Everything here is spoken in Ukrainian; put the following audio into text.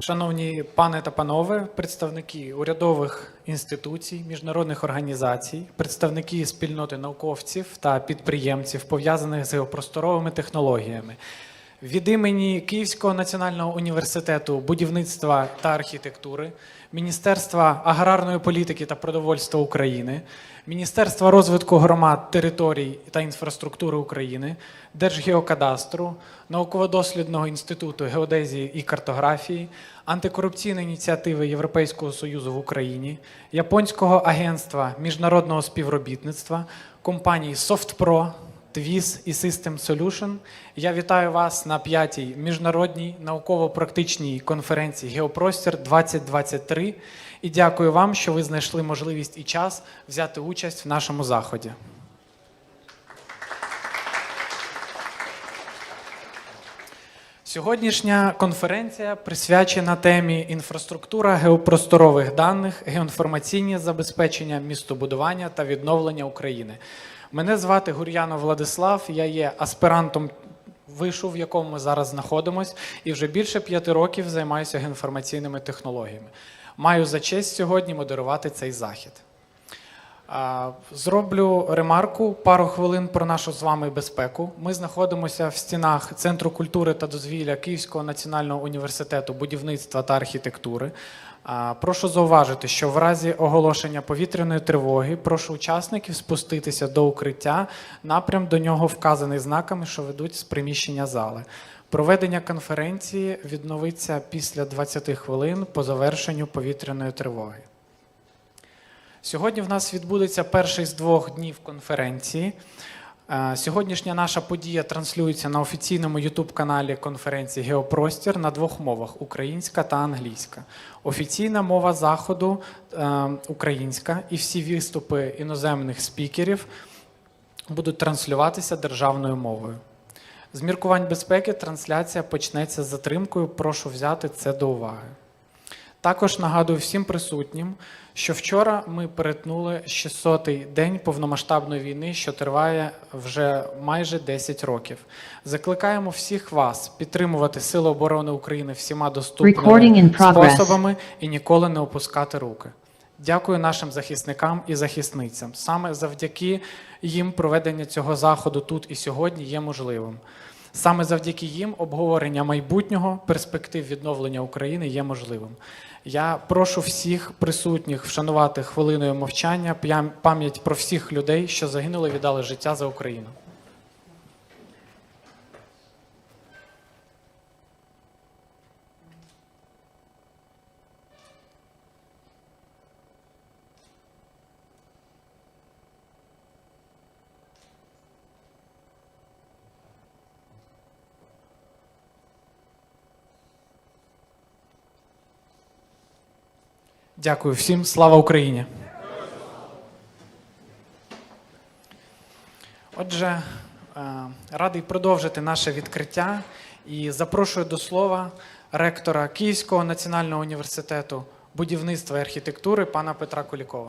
Шановні пане та панове, представники урядових інституцій, міжнародних організацій, представники спільноти науковців та підприємців, пов'язаних з геопросторовими технологіями. Від імені Київського національного університету будівництва та архітектури, Міністерства аграрної політики та продовольства України, Міністерства розвитку громад, територій та інфраструктури України, Держгеокадастру, Науково-дослідного інституту геодезії і картографії, антикорупційної ініціативи Європейського Союзу в Україні, Японського агентства міжнародного співробітництва, компанії SoftPro, Твіз і System Solution. Я вітаю вас на п'ятій міжнародній науково-практичній конференції Геопростір 2023 і дякую вам, що ви знайшли можливість і час взяти участь в нашому заході. Сьогоднішня конференція присвячена темі інфраструктура геопросторових даних, геоінформаційне забезпечення, містобудування та відновлення України. Мене звати Гур'янов Владислав, я є аспірантом вишу, в якому ми зараз знаходимося, і вже більше п'яти років займаюся геоінформаційними технологіями. Маю за честь сьогодні модерувати цей захід. Зроблю ремарку пару хвилин про нашу з вами безпеку. Ми знаходимося в стінах Центру культури та дозвілля Київського національного університету будівництва та архітектури. Прошу зауважити, що в разі оголошення повітряної тривоги прошу учасників спуститися до укриття. Напрям до нього вказаний знаками, що ведуть з приміщення зали. Проведення конференції відновиться після 20 хвилин по завершенню повітряної тривоги. Сьогодні в нас відбудеться перший з двох днів конференції. Е, Сьогоднішня наша подія транслюється на офіційному YouTube-каналі конференції Геопростір на двох мовах українська та англійська. Офіційна мова заходу е, українська, і всі виступи іноземних спікерів будуть транслюватися державною мовою. З міркувань безпеки трансляція почнеться з затримкою. Прошу взяти це до уваги. Також нагадую всім присутнім, що вчора ми перетнули 600-й день повномасштабної війни, що триває вже майже 10 років. Закликаємо всіх вас підтримувати Сили оборони України всіма доступними способами і ніколи не опускати руки. Дякую нашим захисникам і захисницям. Саме завдяки їм проведення цього заходу тут і сьогодні є можливим. Саме завдяки їм обговорення майбутнього перспектив відновлення України є можливим. Я прошу всіх присутніх вшанувати хвилиною мовчання пам'ять про всіх людей, що загинули, віддали життя за Україну. Дякую всім. Слава Україні! Отже, е, радий продовжити наше відкриття і запрошую до слова ректора Київського національного університету будівництва і архітектури пана Петра Кулікова.